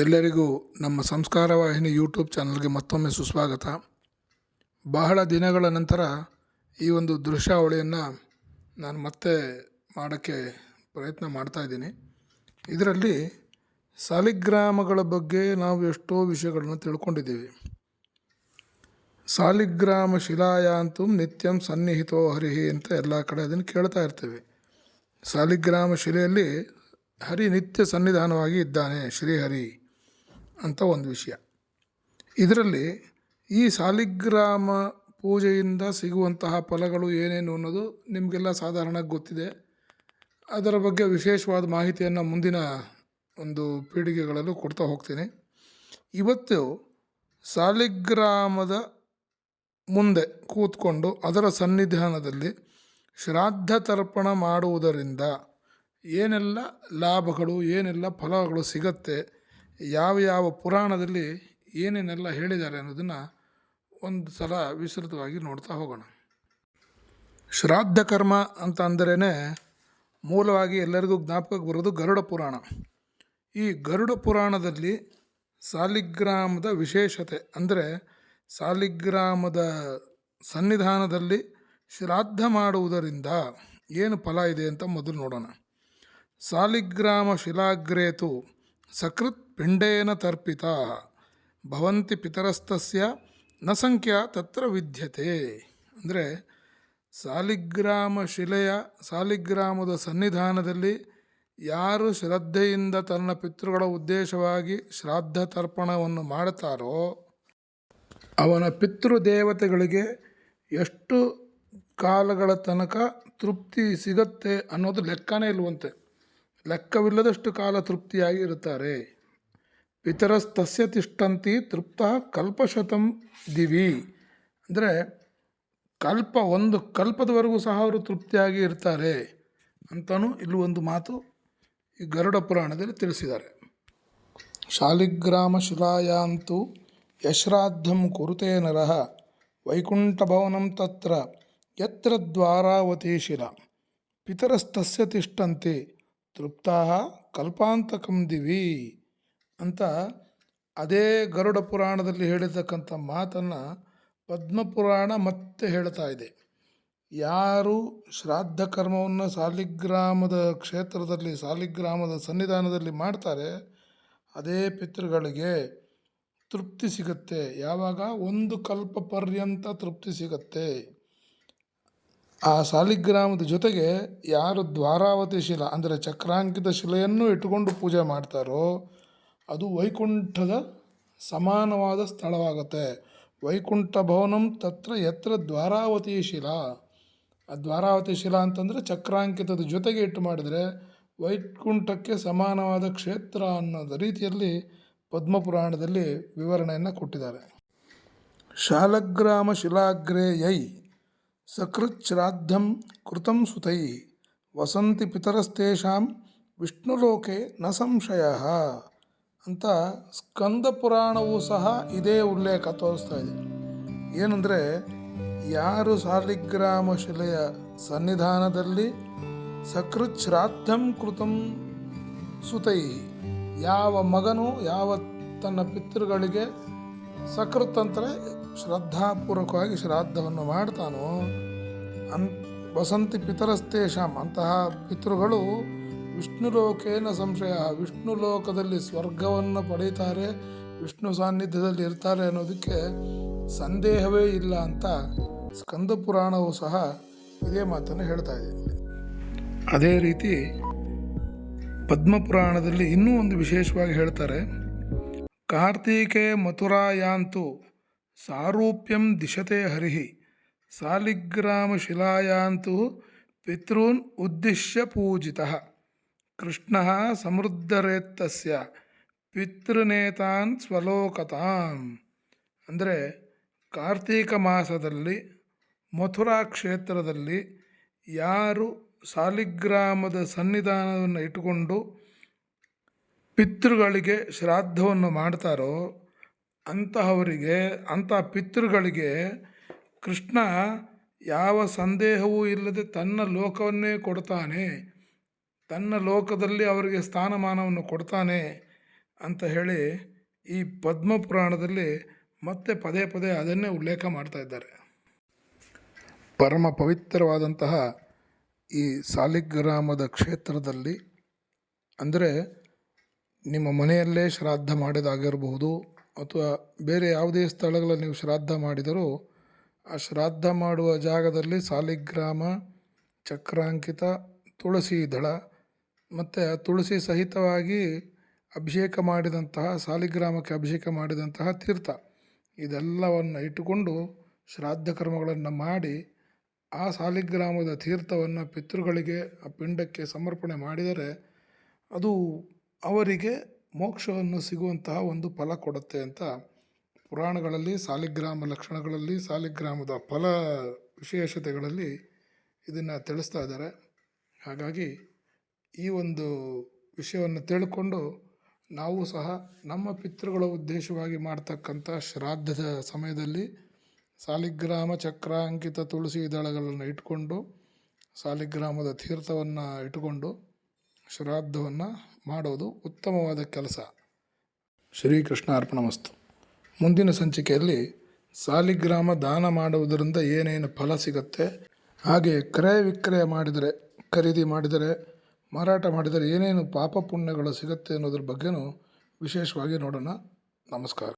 ಎಲ್ಲರಿಗೂ ನಮ್ಮ ಸಂಸ್ಕಾರ ವಾಹಿನಿ ಯೂಟ್ಯೂಬ್ ಚಾನಲ್ಗೆ ಮತ್ತೊಮ್ಮೆ ಸುಸ್ವಾಗತ. ಬಹಳ ದಿನಗಳ ನಂತರ ಈ ಒಂದು ದೃಶ್ಯಾವಳಿಯನ್ನು ನಾನು ಮತ್ತೆ ಮಾಡೋಕ್ಕೆ ಪ್ರಯತ್ನ ಮಾಡ್ತಾ ಇದ್ದೀನಿ. ಇದರಲ್ಲಿ ಸಾಲಿಗ್ರಾಮಗಳ ಬಗ್ಗೆ ನಾವು ಎಷ್ಟೋ ವಿಷಯಗಳನ್ನು ತಿಳ್ಕೊಂಡಿದ್ದೀವಿ. ಸಾಲಿಗ್ರಾಮ ಶಿಲಾಯಾಂತು ನಿತ್ಯಂ ಸನ್ನಿಹಿತೋ ಹರಿಹಿ ಅಂತ ಎಲ್ಲ ಕಡೆ ಅದನ್ನು ಕೇಳ್ತಾ ಇರ್ತೇವೆ. ಸಾಲಿಗ್ರಾಮ ಶಿಲೆಯಲ್ಲಿ ಹರಿ ನಿತ್ಯ ಸನ್ನಿಧಾನವಾಗಿ ಇದ್ದಾನೆ ಶ್ರೀಹರಿ. ಅಂತ ಒಂದು ವಿಷಯ. ಇದರಲ್ಲಿ ಈ ಸಾಲಿಗ್ರಾಮ ಪೂಜೆಯಿಂದ ಸಿಗುವಂತಹ ಫಲಗಳು ಏನೇನು ಅನ್ನೋದು ನಿಮಗೆಲ್ಲ ಸಾಧಾರಣ ಗೊತ್ತಿದೆ. ಅದರ ಬಗ್ಗೆ ವಿಶೇಷವಾದ ಮಾಹಿತಿಯನ್ನು ಮುಂದಿನ ಒಂದು ಪೀಳಿಗೆಗಳಲ್ಲೂ ಕೊಡ್ತಾ ಹೋಗ್ತೀನಿ. ಇವತ್ತು ಸಾಲಿಗ್ರಾಮದ ಮುಂದೆ ಕೂತ್ಕೊಂಡು ಅದರ ಸನ್ನಿಧಾನದಲ್ಲಿ ಶ್ರಾದ್ದ ತರ್ಪಣ ಮಾಡುವುದರಿಂದ ಏನೆಲ್ಲ ಲಾಭಗಳು, ಏನೆಲ್ಲ ಫಲಗಳು ಸಿಗತ್ತೆ ಯಾವ ಯಾವ ಪುರಾಣದಲ್ಲಿ ಏನೇನೆಲ್ಲ ಹೇಳಿದ್ದಾರೆ ಅನ್ನೋದನ್ನು ಒಂದು ಸಲ ವಿಸ್ತೃತವಾಗಿ ನೋಡ್ತಾ ಹೋಗೋಣ. ಶ್ರಾದ್ದ ಕರ್ಮ ಅಂತ ಅಂದರೇ ಮೂಲವಾಗಿ ಎಲ್ಲರಿಗೂ ಜ್ಞಾಪಕಕ್ಕೆ ಬರೋದು ಗರುಡ ಪುರಾಣ. ಈ ಗರುಡ ಪುರಾಣದಲ್ಲಿ ಸಾಲಿಗ್ರಾಮದ ವಿಶೇಷತೆ ಅಂದರೆ ಸಾಲಿಗ್ರಾಮದ ಸನ್ನಿಧಾನದಲ್ಲಿ ಶ್ರಾದ್ದ ಮಾಡುವುದರಿಂದ ಏನು ಫಲ ಇದೆ ಅಂತ ಮೊದಲು ನೋಡೋಣ. ಸಾಲಿಗ್ರಾಮ ಶಿಲಾಗ್ರೇತು ಸಕೃತ್ ಪಿಂಡೇನ ತರ್ಪಿತ. ಭವಂತಿ ಪಿತರಸ್ತಸ್ಯ ನ ಸಂಖ್ಯಾ ತತ್ರ ವಿದ್ಯತೆ. ಅಂದರೆ ಸಾಲಿಗ್ರಾಮ ಶಿಲೆಯ, ಸಾಲಿಗ್ರಾಮದ ಸನ್ನಿಧಾನದಲ್ಲಿ ಯಾರು ಶ್ರದ್ಧೆಯಿಂದ ತನ್ನ ಪಿತೃಗಳ ಉದ್ದೇಶವಾಗಿ ಶ್ರಾದ್ದ ತರ್ಪಣವನ್ನು ಮಾಡುತ್ತಾರೋ ಅವನ ಪಿತೃದೇವತೆಗಳಿಗೆ ಎಷ್ಟು ಕಾಲಗಳ ತನಕ ತೃಪ್ತಿ ಸಿಗತ್ತೆ ಅನ್ನೋದು ಲೆಕ್ಕನೇ ಇಲ್ವಂತೆ. ಲೆಕ್ಕವಿಲ್ಲದಷ್ಟು ಕಾಲ ತೃಪ್ತಿಯಾಗಿ ಇರುತ್ತಾರೆ ಪಿತರಸ್ತಸ್ಯ ತಿಷ್ಟಂತಿ ತೃಪ್ತ ಕಲ್ಪಶತಂ ದಿವಿ. ಅಂದರೆ ಕಲ್ಪ, ಒಂದು ಕಲ್ಪದವರೆಗೂ ಸಹ ಅವರು ತೃಪ್ತಿಯಾಗಿ ಇರ್ತಾರೆ ಅಂತಲೂ ಇಲ್ಲಿ ಒಂದು ಮಾತು ಈ ಗರುಡ ಪುರಾಣದಲ್ಲಿ ತಿಳಿಸಿದ್ದಾರೆ. ಶಾಲಿಗ್ರಾಮ ಶಿಲಾಯಾಂತು ಯಶ್ರಾದ್ದಂ ಕುರುತೆ ನರಃ, ವೈಕುಂಠಭವನಂ ತತ್ರ ಯತ್ರ ದ್ವಾರಾವತಿ ಶಿಲ. ಪಿತರಸ್ತಸ್ಯ ತಿಷ್ಟಂತೆ ತೃಪ್ತಾ ಕಲ್ಪಾಂತಕಂ ದಿವಿ ಅಂತ ಅದೇ ಗರುಡ ಪುರಾಣದಲ್ಲಿ ಹೇಳಿರ್ತಕ್ಕಂಥ ಮಾತನ್ನು ಪದ್ಮಪುರಾಣ ಮತ್ತೆ ಹೇಳ್ತಾ ಇದೆ. ಯಾರು ಶ್ರಾದ್ದ ಕರ್ಮವನ್ನು ಸಾಲಿಗ್ರಾಮದ ಕ್ಷೇತ್ರದಲ್ಲಿ, ಸಾಲಿಗ್ರಾಮದ ಸನ್ನಿಧಾನದಲ್ಲಿ ಮಾಡ್ತಾರೆ, ಅದೇ ಪಿತೃಗಳಿಗೆ ತೃಪ್ತಿ ಸಿಗುತ್ತೆ. ಯಾವಾಗ? ಒಂದು ಕಲ್ಪ ಪರ್ಯಂತ ತೃಪ್ತಿ ಸಿಗುತ್ತೆ. ಆ ಸಾಲಿಗ್ರಾಮದ ಜೊತೆಗೆ ಯಾರು ದ್ವಾರಾವತಿ ಶಿಲ, ಅಂದರೆ ಚಕ್ರಾಂಕಿತ ಶಿಲೆಯನ್ನು ಇಟ್ಟುಕೊಂಡು ಪೂಜೆ ಮಾಡ್ತಾರೋ, ಅದು ವೈಕುಂಠದ ಸಮಾನವಾದ ಸ್ಥಳವಾಗುತ್ತೆ. ವೈಕುಂಠ ಭವನಂ ತತ್ರ ಎತ್ರ ದ್ವಾರಾವತಿ ಶಿಲಾ. ಆ ದ್ವಾರಾವತಿ ಶಿಲಾ ಅಂತಂದರೆ ಚಕ್ರಾಂಕಿತದ ಜೊತೆಗೆ ಇಟ್ಟು ಮಾಡಿದರೆ ವೈಕುಂಠಕ್ಕೆ ಸಮಾನವಾದ ಕ್ಷೇತ್ರ ಅನ್ನೋದ ರೀತಿಯಲ್ಲಿ ಪದ್ಮಪುರಾಣದಲ್ಲಿ ವಿವರಣೆಯನ್ನು ಕೊಟ್ಟಿದ್ದಾರೆ. ಶಾಲಗ್ರಾಮ ಶಿಲಾಗ್ರೇ ಸಕೃತ್ ಕೃತಂ ಸುತೈ ವಸಂತಿ ಪಿತರಸ್ತೇಷಾಂ ವಿಷ್ಣುಲೋಕೆ ನ ಸಂಶಯ ಅಂತ ಸ್ಕಂದ ಪುರಾಣವೂ ಸಹ ಇದೇ ಉಲ್ಲೇಖ ತೋರಿಸ್ತಾ ಇದೆ. ಏನಂದರೆ, ಯಾರು ಸಾಲಿಗ್ರಾಮ ಶಿಲೆಯ ಸನ್ನಿಧಾನದಲ್ಲಿ ಸಕೃಚ್ಛ್ರಾದ್ದಂ ಕೃತಂ ಸುತೈ, ಯಾವ ಮಗನು ಯಾವ ತನ್ನ ಪಿತೃಗಳಿಗೆ ಸಕೃತ್ ಅಂದರೆ ಶ್ರದ್ಧಾಪೂರ್ವಕವಾಗಿ ಶ್ರಾದ್ದವನ್ನು ಮಾಡ್ತಾನೋ, ಅನ್, ವಸಂತಿ ಪಿತರಸ್ತೇಶಾಮ್ ಅಂತಹ ಪಿತೃಗಳು ವಿಷ್ಣು ಲೋಕೇನ ಸಂಶಯ, ವಿಷ್ಣು ಲೋಕದಲ್ಲಿ ಸ್ವರ್ಗವನ್ನು ಪಡೀತಾರೆ ವಿಷ್ಣು ಸಾನ್ನಿಧ್ಯದಲ್ಲಿ ಇರ್ತಾರೆ ಅನ್ನೋದಕ್ಕೆ ಸಂದೇಹವೇ ಇಲ್ಲ ಅಂತ ಸ್ಕಂದ ಪುರಾಣವು ಸಹ ಇದೇ ಮಾತನ್ನು ಹೇಳ್ತಾ ಇದೆ. ಅದೇ ರೀತಿ ಪದ್ಮಪುರಾಣದಲ್ಲಿ ಇನ್ನೂ ಒಂದು ವಿಶೇಷವಾಗಿ ಹೇಳ್ತಾರೆ, ಕಾರ್ತೀಕೆ ಮಥುರಾಯಾಂತು ಸಾರೂಪ್ಯಂ ದಿಶತೆ ಹರಿಹಿ ಸಾಲಿಗ್ರಾಮ ಶಿಲಾಯಾಂತು ಪಿತೃನ್ ಉದ್ದಿಶ್ಯ ಪೂಜಿತಃ. ಕೃಷ್ಣ ಸಮೃದ್ಧರೇತ್ತಸ್ಯ, ಪಿತೃನೇತಾನ್ ಸ್ವಲೋಕತಾಂ. ಅಂದರೆ ಕಾರ್ತೀಕ ಮಾಸದಲ್ಲಿ, ಮಥುರಾ ಕ್ಷೇತ್ರದಲ್ಲಿ ಯಾರು ಸಾಲಿಗ್ರಾಮದ ಸನ್ನಿಧಾನವನ್ನು ಇಟ್ಟುಕೊಂಡು ಪಿತೃಗಳಿಗೆ ಶ್ರಾದ್ದವನ್ನು ಮಾಡ್ತಾರೋ ಅಂತಹವರಿಗೆ, ಅಂಥ ಪಿತೃಗಳಿಗೆ ಕೃಷ್ಣ ಯಾವ ಸಂದೇಹವೂ ಇಲ್ಲದೆ ತನ್ನ ಲೋಕವನ್ನೇ ಕೊಡ್ತಾನೆ. ತನ್ನ ಲೋಕದಲ್ಲಿ ಅವರಿಗೆ ಸ್ಥಾನಮಾನವನ್ನು ಕೊಡ್ತಾನೆ ಅಂತ ಹೇಳಿ ಈ ಪದ್ಮ ಪುರಾಣದಲ್ಲಿ ಮತ್ತೆ ಪದೇ ಪದೇ ಅದನ್ನೇ ಉಲ್ಲೇಖ ಮಾಡ್ತಾ ಇದ್ದಾರೆ. ಪರಮ ಪವಿತ್ರವಾದಂತಹ ಈ ಸಾಲಿಗ್ರಾಮದ ಕ್ಷೇತ್ರದಲ್ಲಿ, ಅಂದರೆ ನಿಮ್ಮ ಮನೆಯಲ್ಲೇ ಶ್ರಾದ್ದ ಮಾಡಿದಾಗಿರಬಹುದು ಅಥವಾ ಬೇರೆ ಯಾವುದೇ ಸ್ಥಳಗಳಲ್ಲಿ ನೀವು ಶ್ರಾದ್ದ ಮಾಡಿದರೂ ಆ ಶ್ರಾದ್ದ ಮಾಡುವ ಜಾಗದಲ್ಲಿ ಸಾಲಿಗ್ರಾಮ, ಚಕ್ರಾಂಕಿತ, ತುಳಸಿ ದಳ ಮತ್ತು ಆ ತುಳಸಿ ಸಹಿತವಾಗಿ ಅಭಿಷೇಕ ಮಾಡಿದಂತಹ, ಸಾಲಿಗ್ರಾಮಕ್ಕೆ ಅಭಿಷೇಕ ಮಾಡಿದಂತಹ ತೀರ್ಥ. ಇದೆಲ್ಲವನ್ನು ಇಟ್ಟುಕೊಂಡು ಶ್ರಾದ್ದ ಕರ್ಮಗಳನ್ನು ಮಾಡಿ ಆ ಸಾಲಿಗ್ರಾಮದ ತೀರ್ಥವನ್ನು ಪಿತೃಗಳಿಗೆ ಆ ಪಿಂಡಕ್ಕೆ ಸಮರ್ಪಣೆ ಮಾಡಿದರೆ ಅದು ಅವರಿಗೆ ಮೋಕ್ಷವನ್ನು ಸಿಗುವಂತಹ ಒಂದು ಫಲ ಕೊಡುತ್ತೆ ಅಂತ ಪುರಾಣಗಳಲ್ಲಿ, ಸಾಲಿಗ್ರಾಮ ಲಕ್ಷಣಗಳಲ್ಲಿ, ಸಾಲಿಗ್ರಾಮದ ಫಲ ವಿಶೇಷತೆಗಳಲ್ಲಿ ಇದನ್ನು ತಿಳಿಸ್ತಾ ಇದ್ದಾರೆ. ಹಾಗಾಗಿ ಈ ಒಂದು ವಿಷಯವನ್ನು ತಿಳ್ಕೊಂಡು ನಾವು ಸಹ ನಮ್ಮ ಪಿತೃಗಳ ಉದ್ದೇಶವಾಗಿ ಮಾಡ್ತಕ್ಕಂಥ ಶ್ರಾದ್ದದ ಸಮಯದಲ್ಲಿ ಸಾಲಿಗ್ರಾಮ ಚಕ್ರಾಂಕಿತ ತುಳಸಿ ದಳಗಳನ್ನು ಇಟ್ಕೊಂಡು, ಸಾಲಿಗ್ರಾಮದ ತೀರ್ಥವನ್ನು ಇಟ್ಟುಕೊಂಡು ಶ್ರಾದ್ದವನ್ನು ಮಾಡೋದು ಉತ್ತಮವಾದ ಕೆಲಸ. ಶ್ರೀಕೃಷ್ಣ ಅರ್ಪಣಮಸ್ತು. ಮುಂದಿನ ಸಂಚಿಕೆಯಲ್ಲಿ ಸಾಲಿಗ್ರಾಮ ದಾನ ಮಾಡುವುದರಿಂದ ಏನೇನು ಫಲ ಸಿಗುತ್ತೆ, ಹಾಗೆ ಕ್ರಯ ವಿಕ್ರಯ ಮಾಡಿದರೆ, ಖರೀದಿ ಮಾಡಿದರೆ, ಮಾರಾಟ ಮಾಡಿದರೆ ಏನೇನು ಪಾಪ ಪುಣ್ಯಗಳು ಸಿಗುತ್ತೆ ಅನ್ನೋದ್ರ ಬಗ್ಗೆನೂ ವಿಶೇಷವಾಗಿ ನೋಡೋಣ. ನಮಸ್ಕಾರ.